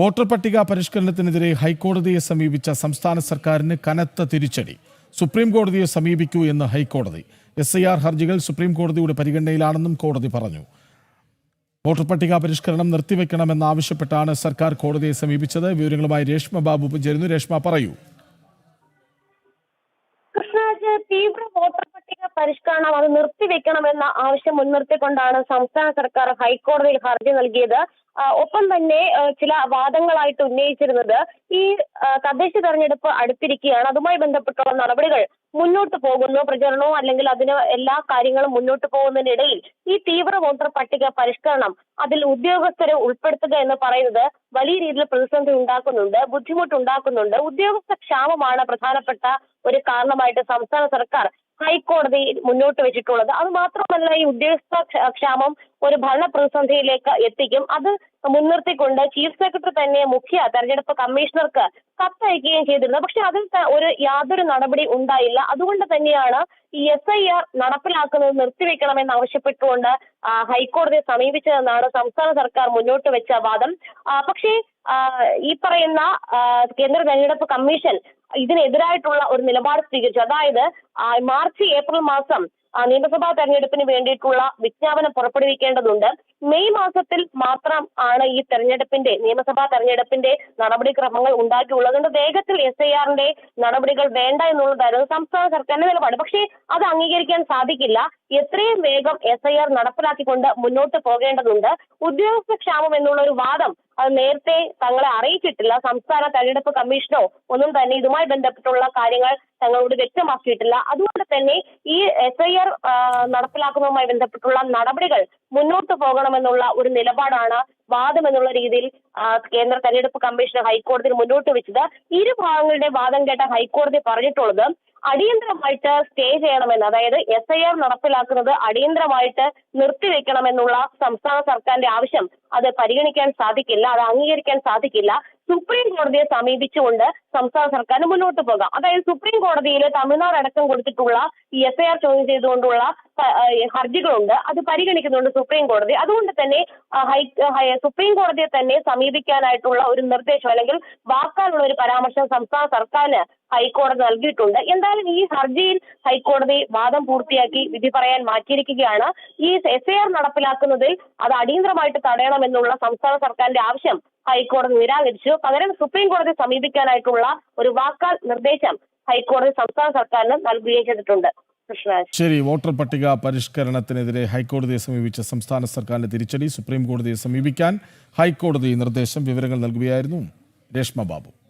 Voter പട്ടിക പരിഷ്കരണത്തിനെതിരെ ഹൈക്കോടതിയെ സമീപിച്ച സംസ്ഥാന സർക്കാരിന് കനത്ത തിരിച്ചടി. സുപ്രീം കോടതിയെ സമീപിക്കൂ എന്ന് ഹൈക്കോടതി. എസ് ഐ ആർ ഹർജികൾ സുപ്രീം കോടതിയുടെ പരിഗണനയിലാണെന്നും കോടതി പറഞ്ഞു. വോട്ടർ പട്ടിക പരിഷ്കരണം നിർത്തിവെക്കണമെന്നാവശ്യപ്പെട്ടാണ് സർക്കാർ കോടതിയെ സമീപിച്ചത്. വിവരങ്ങളുമായി രേഷ്മ ബാബു ചേരുന്നു. രേഷ്മ പറയൂ. തീവ്ര വോട്ടർ പരിഷ്കരണം അത് നിർത്തിവെക്കണമെന്ന ആവശ്യം മുൻനിർത്തിക്കൊണ്ടാണ് സംസ്ഥാന സർക്കാർ ഹൈക്കോടതിയിൽ ഹർജി നൽകിയത്. ഒപ്പം തന്നെ ചില വാദങ്ങളായിട്ട് ഉന്നയിച്ചിരുന്നത് ഈ തദ്ദേശ തെരഞ്ഞെടുപ്പ് അടുത്തിരിക്കുകയാണ്. അതുമായി ബന്ധപ്പെട്ടുള്ള നടപടികൾ മുന്നോട്ട് പോകുന്നു. പ്രചരണവും അല്ലെങ്കിൽ അതിന് എല്ലാ കാര്യങ്ങളും മുന്നോട്ട് പോകുന്നതിനിടയിൽ ഈ തീവ്ര വോട്ടർ പട്ടിക പരിഷ്കരണം അതിൽ ഉദ്യോഗസ്ഥരെ ഉൾപ്പെടുത്തുക എന്ന് പറയുന്നത് വലിയ രീതിയിൽ പ്രതിസന്ധി ഉണ്ടാക്കുന്നുണ്ട് ബുദ്ധിമുട്ടുണ്ടാക്കുന്നുണ്ട്. ഉദ്യോഗസ്ഥ ക്ഷാമമാണ് പ്രധാനപ്പെട്ട ഒരു കാരണമായിട്ട് സംസ്ഥാന സർക്കാർ ഹൈക്കോടതി മുന്നോട്ട് വെച്ചിട്ടുള്ളത്. അത് മാത്രമല്ല ഈ ഉദ്യോഗസ്ഥ ക്ഷാമം ഒരു ഭരണ പ്രതിസന്ധിയിലേക്ക് എത്തിക്കും. അത് മുൻനിർത്തിക്കൊണ്ട് ചീഫ് സെക്രട്ടറി തന്നെ മുഖ്യ തെരഞ്ഞെടുപ്പ് കമ്മീഷണർക്ക് കത്തയക്കുകയും ചെയ്തിരുന്നു. പക്ഷെ അതിൽ ഒരു യാതൊരു നടപടി ഉണ്ടായില്ല. അതുകൊണ്ട് തന്നെയാണ് ഈ എസ് ഐ ആർ നടപ്പിലാക്കുന്നത് നിർത്തിവെക്കണമെന്ന് ആവശ്യപ്പെട്ടുകൊണ്ട് ഹൈക്കോടതിയെ സമീപിച്ചതെന്നാണ് സംസ്ഥാന സർക്കാർ മുന്നോട്ട് വെച്ച വാദം. പക്ഷേ ഈ പറയുന്ന കേന്ദ്ര തെരഞ്ഞെടുപ്പ് കമ്മീഷൻ ഇതിനെതിരായിട്ടുള്ള ഒരു നിലപാട് സ്വീകരിച്ചു. അതായത് മാർച്ച് ഏപ്രിൽ മാസം നിയമസഭാ തെരഞ്ഞെടുപ്പിന് വേണ്ടിയിട്ടുള്ള വിജ്ഞാപനം പുറപ്പെടുവിക്കേണ്ടതുണ്ട്. മെയ് മാസത്തിൽ മാത്രം ആണ് ഈ തെരഞ്ഞെടുപ്പിന്റെ നിയമസഭാ തെരഞ്ഞെടുപ്പിന്റെ നടപടിക്രമങ്ങൾ ഉണ്ടാക്കിയുള്ളത്. കൊണ്ട് വേഗത്തിൽ എസ് ഐ ആറിന്റെ നടപടികൾ വേണ്ട എന്നുള്ളതായിരുന്നു സംസ്ഥാന സർക്കാരിന്റെ നിലപാട്. പക്ഷേ അത് അംഗീകരിക്കാൻ സാധിക്കില്ല. എത്രയും വേഗം എസ് ഐ ആർ നടപ്പിലാക്കിക്കൊണ്ട് മുന്നോട്ട് പോകേണ്ടതുണ്ട്. ഉദ്യോഗസ്ഥ ക്ഷാമം എന്നുള്ള ഒരു വാദം അത് നേരത്തെ തങ്ങളെ അറിയിച്ചിട്ടില്ല. സംസ്ഥാന തെരഞ്ഞെടുപ്പ് കമ്മീഷനോ ഒന്നും തന്നെ ഇതുമായി ബന്ധപ്പെട്ടുള്ള കാര്യങ്ങൾ തങ്ങളോട് വ്യക്തമാക്കിയിട്ടില്ല. അതുകൊണ്ട് തന്നെ ഈ എസ് ഐ ആർ നടപ്പിലാക്കുന്നതുമായി ബന്ധപ്പെട്ടുള്ള നടപടികൾ മുന്നോട്ട് പോകണമെന്നുള്ള ഒരു നിലപാടാണ് വാദം എന്നുള്ള രീതിയിൽ കേന്ദ്ര തെരഞ്ഞെടുപ്പ് കമ്മീഷൻ ഹൈക്കോടതി മുന്നോട്ട് വെച്ചത് ഇരു ഭാഗങ്ങളുടെ വാദം കേട്ട ഹൈക്കോടതി പറഞ്ഞിട്ടുള്ളത് അടിയന്തരമായിട്ട് സ്റ്റേ ചെയ്യണമെന്ന് അതായത് എസ് ഐ ആർ നടപ്പിലാക്കുന്നത് അടിയന്തരമായിട്ട് നിർത്തിവെക്കണമെന്നുള്ള സംസ്ഥാന സർക്കാരിന്റെ ആവശ്യം അത് പരിഗണിക്കാൻ സാധിക്കില്ല അത് അംഗീകരിക്കാൻ സാധിക്കില്ല. സുപ്രീം കോടതിയെ സമീപിച്ചുകൊണ്ട് സംസ്ഥാന സർക്കാരിന് മുന്നോട്ട് പോകാം. അതായത് സുപ്രീം കോടതിയിൽ തമിഴ്നാട് അടക്കം കൊടുത്തിട്ടുള്ള ഈ എഫ്ഐആർ ചോദ്യം ചെയ്തുകൊണ്ടുള്ള ഹർജികളുണ്ട്. അത് പരിഗണിക്കുന്നുണ്ട് സുപ്രീം കോടതി. അതുകൊണ്ട് തന്നെ സുപ്രീം കോടതിയെ തന്നെ സമീപിക്കാനായിട്ടുള്ള ഒരു നിർദ്ദേശം അല്ലെങ്കിൽ വാക്കാലുള്ള ഒരു പരാമർശം സംസ്ഥാന സർക്കാരിന് ഹൈക്കോടതി നൽകിയിട്ടുണ്ട്. എന്തായാലും ഈ ഹർജിയിൽ ഹൈക്കോടതി വാദം പൂർത്തിയാക്കി വിധി പറയാൻ മാറ്റിയിരിക്കുകയാണ്. ഈ എസ് നടപ്പിലാക്കുന്നതിൽ അത് അടിയന്തരമായിട്ട് തടയണമെന്നുള്ള സംസ്ഥാന സർക്കാരിന്റെ ആവശ്യം ഹൈക്കോടതി നിരാകരിച്ചു. പകരം സുപ്രീം കോടതി സമീപിക്കാനായിട്ടുള്ള ഒരു വാക്കാൽ നിർദ്ദേശം ഹൈക്കോടതി സംസ്ഥാന സർക്കാരിന് നൽകുകയും ചെയ്തിട്ടുണ്ട്. ശരി വോട്ടർ പട്ടിക പരിഷ്കരണത്തിനെതിരെ ഹൈക്കോടതിയെ സമീപിച്ച സംസ്ഥാന സർക്കാരിന്റെ തിരിച്ചടി സുപ്രീം കോടതിയെ സമീപിക്കാൻ ഹൈക്കോടതി നിർദ്ദേശം വിവരങ്ങൾ നൽകുകയായിരുന്നു രേഷ്മ ബാബു.